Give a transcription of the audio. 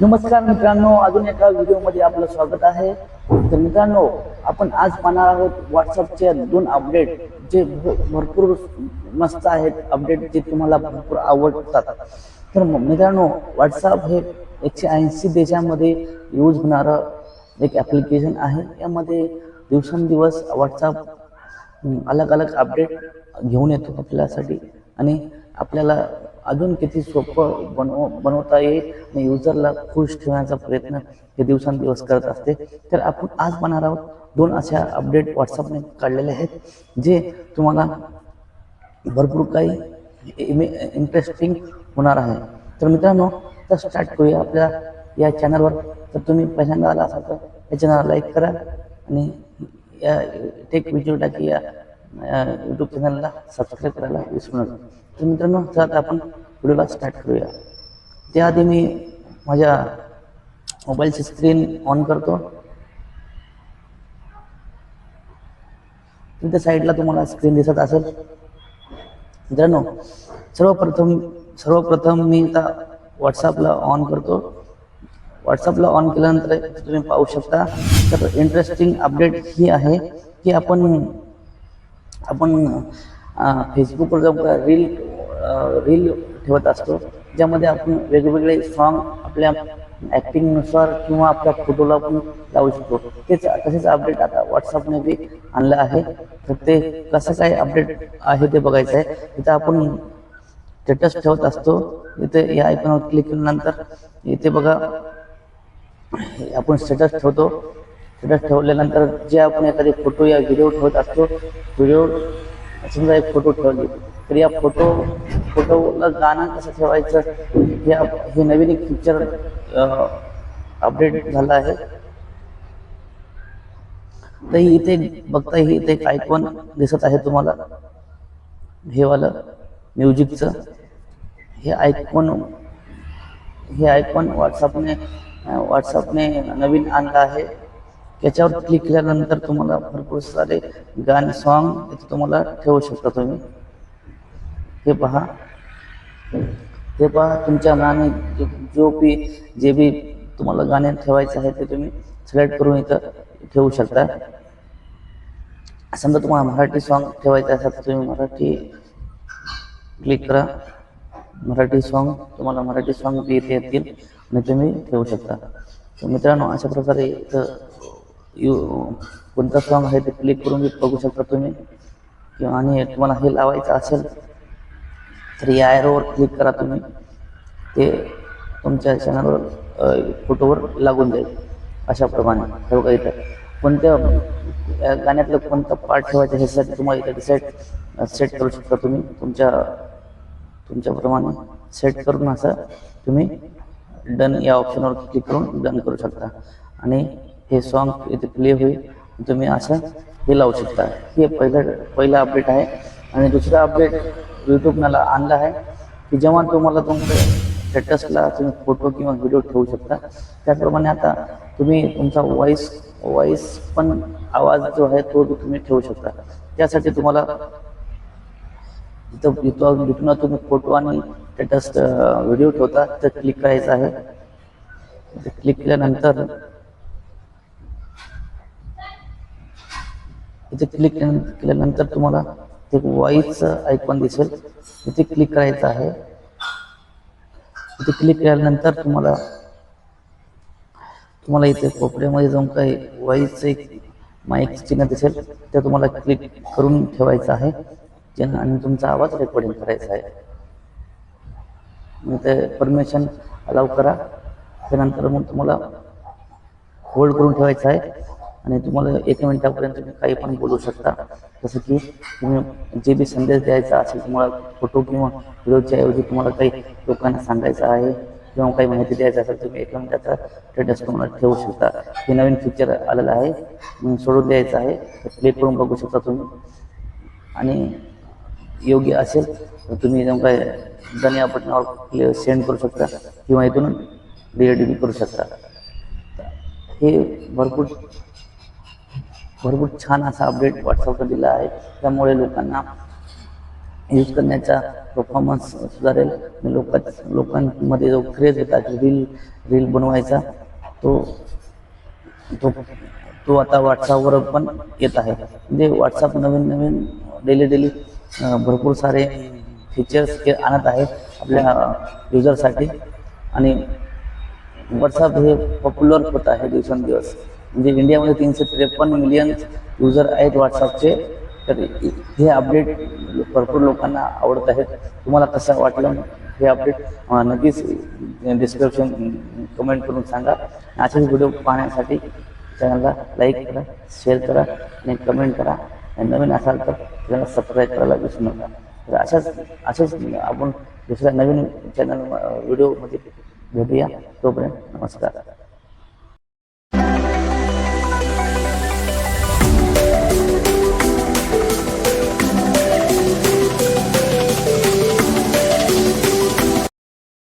नमस्कार मित्रांनो अजून एका व्हिडिओमध्ये आपलं स्वागत आहे. तर मित्रांनो आपण आज पाहणार आहोत व्हॉट्सअपचे दोन अपडेट जे भरपूर मस्त आहेत अपडेट जे तुम्हाला भरपूर आवडतात. तर मित्रांनो व्हॉट्सअप हे एकशे ऐंशी देशामध्ये यूज होणारं एक ॲप्लिकेशन आहे. यामध्ये दिवसेंदिवस व्हॉट्सअप अलग अलग अपडेट घेऊन येतो आपल्यासाठी आणि आपल्याला अजून किती सोपं बनव बनवता येईल आणि युजरला खुश ठेवण्याचा प्रयत्न हे दिवसांदिवस करत असते. तर आपण आज बनणार आहोत दोन अशा अपडेट व्हॉट्सअपने काढलेले आहेत जे तुम्हाला भरपूर काही इंटरेस्टिंग होणार आहे. तर मित्रांनो तर स्टार्ट करूया आपल्या या चॅनलवर तर तुम्ही पहिल्यांदा आला असाल तर या चॅनलला लाईक करा आणि या टेक व्हिडिओ टाकी या यूट्यूब चॅनलला सबस्क्राईब करायला विसरू नका. तर मित्रांनो त्यात आता आपण व्हिडिओला स्टार्ट करूया. त्याआधी मी माझ्या मोबाईलची स्क्रीन ऑन करतो. तुमच्या साईडला तुम्हाला स्क्रीन दिसत असेल. मित्रांनो सर्वप्रथम सर्वप्रथम मी आता व्हॉट्सअपला ऑन करतो. व्हॉट्सअपला ऑन केल्यानंतर तुम्ही पाहू शकता तर इंटरेस्टिंग अपडेट ही आहे की आपण आपण फेसबुकवर जाऊन रील रील ठेवत असतो. ज्यामध्ये आपण वेगवेगळे सॉन्ग आपल्या ॲक्टिंगनुसार किंवा आपल्या फोटोला आपण लावू शकतो. तेच तसेच अपडेट आता व्हॉट्सअपने बी आणलं आहे. तर ते कसं काय अपडेट आहे ते बघायचं आहे तिथं आपण स्टेटस ठेवत असतो. इथे या आयकॉनवर क्लिक केल्यानंतर इथे बघा हे आपण स्टेटस ठेवतो. स्टेटस ठेवल्यानंतर जे आपण एखादे फोटो या व्हिडिओ ठेवत असतो व्हिडिओ समजा एक फोटो ठेवली. तर या फोटो फोटोला गाणं कसं ठेवायचं? हे हे नवीन एक फीचर अपडेट झालं आहे. तर इथे बघता ही इथे एक आयकॉन दिसत आहे तुम्हाला. हे वालं म्युझिकचं. हे आयकॉन हे आयकॉन व्हॉट्सअपने व्हॉट्सअपने नवीन आणलं आहे. त्याच्यावर क्लिक केल्यानंतर तुम्हाला भरपूर सारे गाणे सॉन्ग इथे तुम्हाला ठेवू शकता तुम्ही. हे पहा. हे पहा तुमच्या गाणे जो- बी जे बी तुम्हाला गाणे ठेवायचे आहे ते तुम्ही सिलेक्ट करून इथं ठेवू शकता. समजा तुम्हाला मराठी सॉन्ग ठेवायचं असेल तर तुम्ही मराठी क्लिक करा. मराठी सॉन्ग तुम्हाला मराठी सॉन्ग बी इथे येतील आणि तुम्ही ठेवू शकता. तर मित्रांनो अशा प्रकारे इथं यू कोणता सॉन्ग आहे ते क्लिक करून बघू शकता तुम्ही. किंवा आणि तुम्हाला हे लावायचं असेल तर या ॲरोवर क्लिक करा तुम्ही. ते तुमच्या चॅनलवर फोटोवर लागून जाईल. अशाप्रमाणे. हे बघा इथं. कोणत्या गाण्यातलं कोणतं पार्ट ठेवायचं ह्यासाठी तुम्हाला इथं सेट सेट करू शकता तुम्ही. तुमच्या तुमच्याप्रमाणे सेट करून असं तुम्ही डन या ऑप्शनवर क्लिक करून डन करू शकता. आणि हे सॉन्ग इथे प्ले होईल. तुम्ही असं हे लावू शकता. हे पहिलं पहिलं अपडेट आहे. आणि दुसरा अपडेट यूट्यूबला आणला आहे. की जेव्हा तुम्हाला तुमच्या स्टेटसला तुम्ही फोटो किंवा व्हिडिओ ठेवू शकता त्याचप्रमाणे आता तुम्ही तुमचा वॉईस व्हॉईस पण आवाज जो आहे तो तुम्ही ठेवू शकता. त्यासाठी तुम्हाला जिथं जिथं जिथून तुम्ही फोटो आणि स्टेटस व्हिडिओ ठेवता तर क्लिक करायचं आहे. क्लिक केल्यानंतर इथे क्लिक केल्यानंतर तुम्हाला एक व्हॉईसचं आयकॉन दिसेल. इथे क्लिक करायचं आहे. इथे क्लिक केल्यानंतर तुम्हाला तुम्हाला इथे कोपऱ्यामध्ये जाऊन काही व्हॉईसचं एक माईक चिन्ह दिसेल. ते तुम्हाला क्लिक करून ठेवायचं आहे. ज्यानं आणि तुमचा आवाज रेकॉर्डिंग करायचा आहे. ते परमिशन अलाव करा. त्यानंतर मग तुम्हाला होल्ड करून ठेवायचं आहे. आणि तुम्हाला एक मिनिटापर्यंत तुम्ही काही पण बोलू शकता. जसं की तुम्ही जे बी संदेश द्यायचा असेल तुम्हाला फोटो किंवा व्हिडिओच्या ऐवजी तुम्हाला काही लोकांना सांगायचं आहे किंवा काही माहिती द्यायचं असेल तुम्ही एक मिनिटाचा स्टेटस तुम्हाला ठेवू शकता. हे नवीन फीचर आलेलं आहे. सोडून द्यायचं आहे. प्ले करून बघू शकता तुम्ही. आणि योग्य असेल तर तुम्ही जाऊन काय डन या बटनावर सेंड करू शकता किंवा इथून डी करू शकता. हे भरपूर भरपूर छान असा अपडेट व्हॉट्सअपवर दिला आहे. त्यामुळे लोकांना यूज करण्याचा परफॉर्मन्स सुधारेल. लोक लोकांमध्ये जो क्रेज होता की रील रील बनवायचा तो तो तो आता व्हॉट्सअपवर पण येत आहे. म्हणजे व्हॉट्सअप नवीन नवीन डेली डेली भरपूर सारे फीचर्स हे आणत आहे आपल्या युजरसाठी आणि व्हॉट्सअप हे पॉप्युलर होत आहे दिवसेंदिवस. म्हणजे इंडियामध्ये तीनशे त्रेपन्न मिलियन युजर आहेत व्हॉट्सअपचे तर हे अपडेट भरपूर लोकांना आवडत आहेत. तुम्हाला कसं वाटलं हे अपडेट नक्कीच डिस्क्रिप्शन कमेंट करून सांगा. असेच व्हिडिओ पाहण्यासाठी चॅनलला लाईक करा शेअर करा आणि कमेंट करा. आणि नवीन असाल तर चॅनल सबस्क्राईब करायला विसरू नका. तर अशाच असेच आपण दुसऱ्या नवीन चॅनल व्हिडिओमध्ये भेटूया. तोपर्यंत नमस्कार.